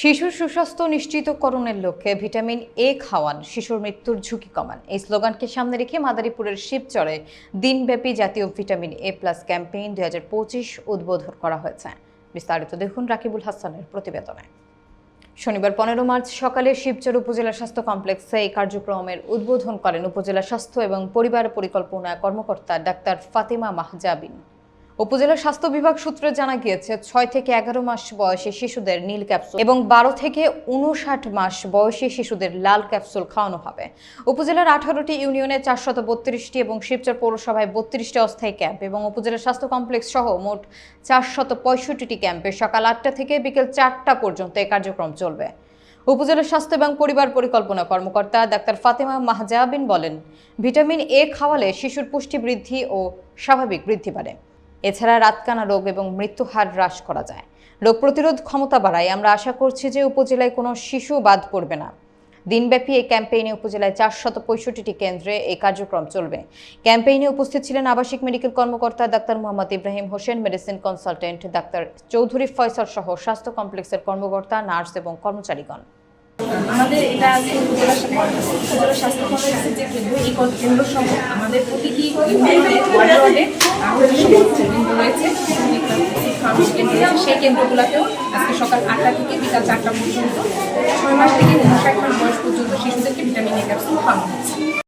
শিশুর সুস্বাস্থ্য নিশ্চিতকরণের লক্ষ্যে ভিটামিন এ খাওয়ান, শিশুর মৃত্যুর ঝুঁকি কমান। এই স্লোগানকে সামনে রেখে মাদারীপুরের শিবচরে দিনব্যাপী জাতীয় ভিটামিন এ প্লাস ক্যাম্পেইন দুই হাজার পঁচিশ উদ্বোধন করা হয়েছে। বিস্তারিত দেখুন রাকিবুল হাসানের প্রতিবেদনে। শনিবার পনেরো মার্চ সকালে শিবচর উপজেলা স্বাস্থ্য কমপ্লেক্সে এই কার্যক্রমের উদ্বোধন করেন উপজেলা স্বাস্থ্য এবং পরিবার পরিকল্পনা কর্মকর্তা ডাক্তার ফাতিমা মাহজাবিন। উপজেলা স্বাস্থ্য বিভাগ সূত্রে জানা গিয়েছে, ছয় থেকে এগারো মাস বয়সী শিশুদের নীল ক্যাপসুল এবং বারো থেকে উনষাট মাস বয়সী শিশুদের লাল ক্যাপসুল খাওয়ানো হবে। উপজেলার আঠারোটি ইউনিয়নে চারশত বত্রিশটি এবং শিবচর পৌরসভায় বত্রিশটি অস্থায়ী ক্যাম্প এবং উপজেলা স্বাস্থ্য কমপ্লেক্স সহ মোট চারশত পঁয়ষট্টিটি ক্যাম্পে সকাল আটটা থেকে বিকেল চারটা পর্যন্ত এই কার্যক্রম চলবে। উপজেলা স্বাস্থ্য এবং পরিবার পরিকল্পনা কর্মকর্তা ডাক্তার ফাতেমা মাহজাবিন বলেন, ভিটামিন এ খাওয়ালে শিশুর পুষ্টি বৃদ্ধি ও স্বাভাবিক বৃদ্ধি বাড়ে। এছাড়া রাতকানা রোগ এবং মৃত্যু হার হ্রাস করা যায়। রোগ প্রতিরোধ ক্ষমতা বাড়ায়। আমরা আশা করছি যে উপজেলায় কোনো শিশু বাদ পড়বে না। দিনব্যাপী এই ক্যাম্পেইনে উপজেলায় পঁয়ষট্টিটি কেন্দ্রে এই কার্যক্রম চলবে। ক্যাম্পেইনে উপস্থিত ছিলেন আবাসিক মেডিকেল কর্মকর্তা doctor Mohammad Ibrahim Hossain, medicine consultant doctor Chowdhury Faisal সহ স্বাস্থ্য কমপ্লেক্সের কর্মকর্তা, নার্স এবং কর্মচারীগণ। আমাদের এটা উপজেলা স্বাস্থ্য কমপ্লেক্সের যে কেন্দ্র, এই কেন্দ্র সহ আমাদের ইউনিয়নে ওয়ার্ডে ওয়ার্ডে কেন্দ্র রয়েছে। সেই কেন্দ্রগুলোতেও আজকে সকাল আটটা থেকে বিকাল চারটা পর্যন্ত ছয় মাস থেকে উনষাট মাস বয়স পর্যন্ত শিশুদেরকে ভিটামিন এ ক্যাপসুল খাওয়ানো হচ্ছে।